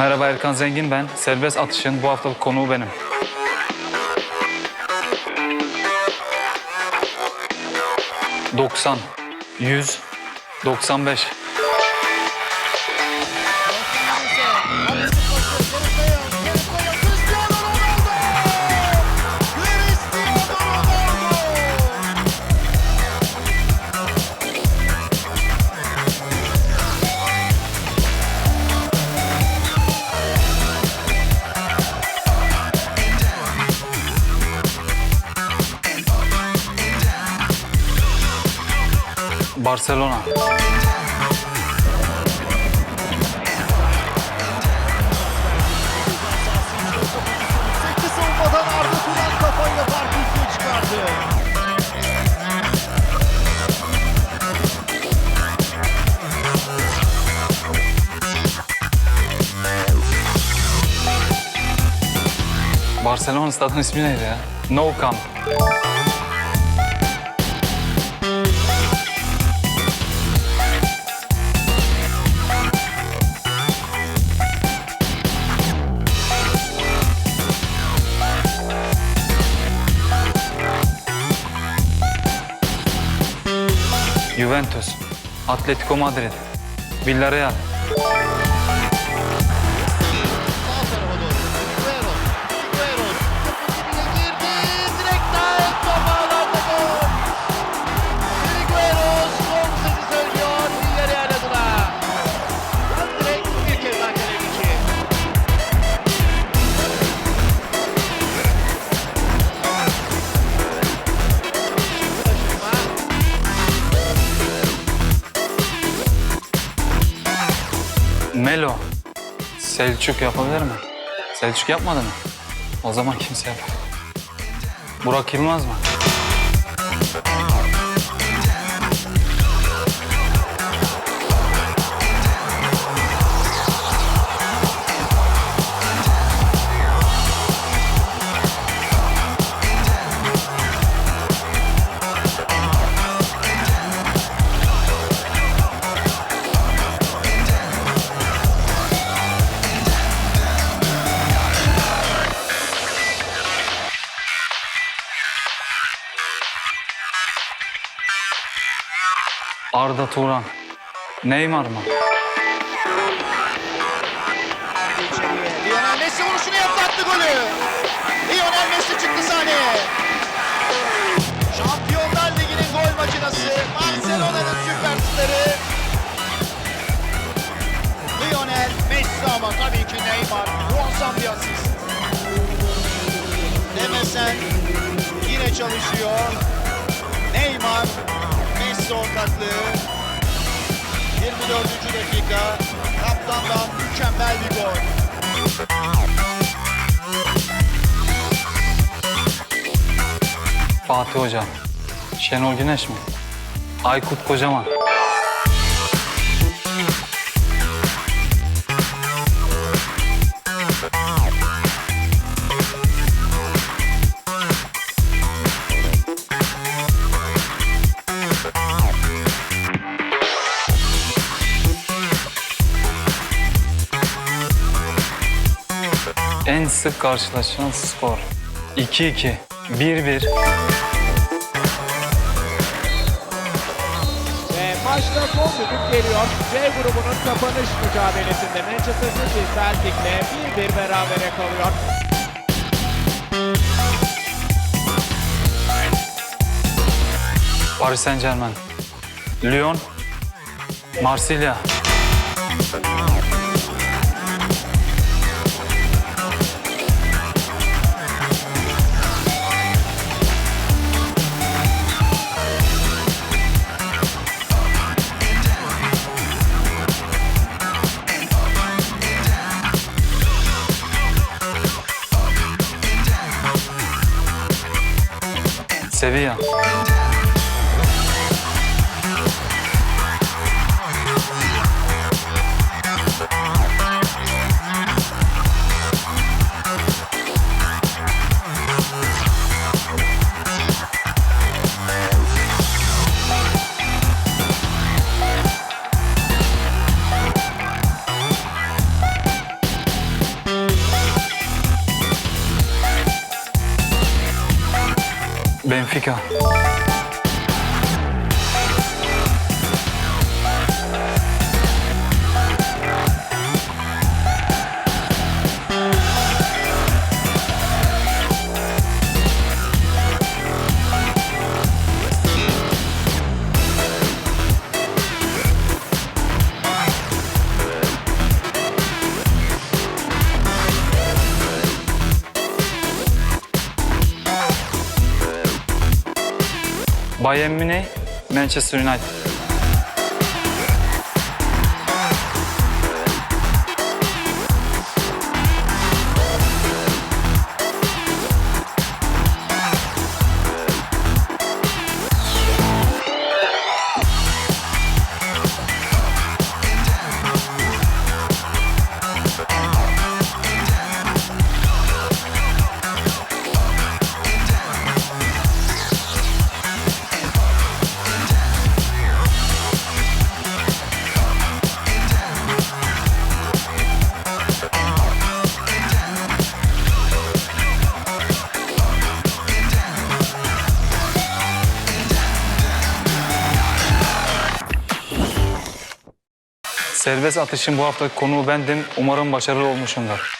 Merhaba Erkan Zengin ben. Serbest Atış'ın bu haftalık konuğu benim. ...90, 100, 95. Barcelona. Sekti savunmadan Arda Turan kafayla farkı üçe çıkardı. Barcelona stadının ismi neydi ya? No Camp. Juventus, Atletico Madrid, Villarreal, Melo. Selçuk yapabilir mi? Selçuk yapmadı mı? O zaman kimse yapar. Burak Yılmaz mı? Arda Turan. Neymar mı? Lionel Messi vuruşunu yaptı attı golü. Lionel Messi çıktı sahneye. Şampiyonlar Ligi'nin gol makinası. Barcelona'nın süperstarı. Lionel Messi ama tabii ki Neymar. Muazzam bir asist. Demesen yine çalışıyor. Neymar, Ortaklığı. 24. dakika. Kaptandan mükemmel bir gol. Fatih Hoca. Şenol Güneş mi? Aykut Kocaman. En sık karşılaşılan skor. 2-2, 1-1, Ve maçta son düdük geliyor. C grubunun kapanış mücadelesinde Manchester City Celtic'le 1-1 berabere kalıyor. Paris Saint-Germain, Lyon, Marsilya. seviyor. Benfica. Bayern Münih, Manchester United. Serbest atışın bu haftaki konuğu bendim. Umarım başarılı olmuşumdur.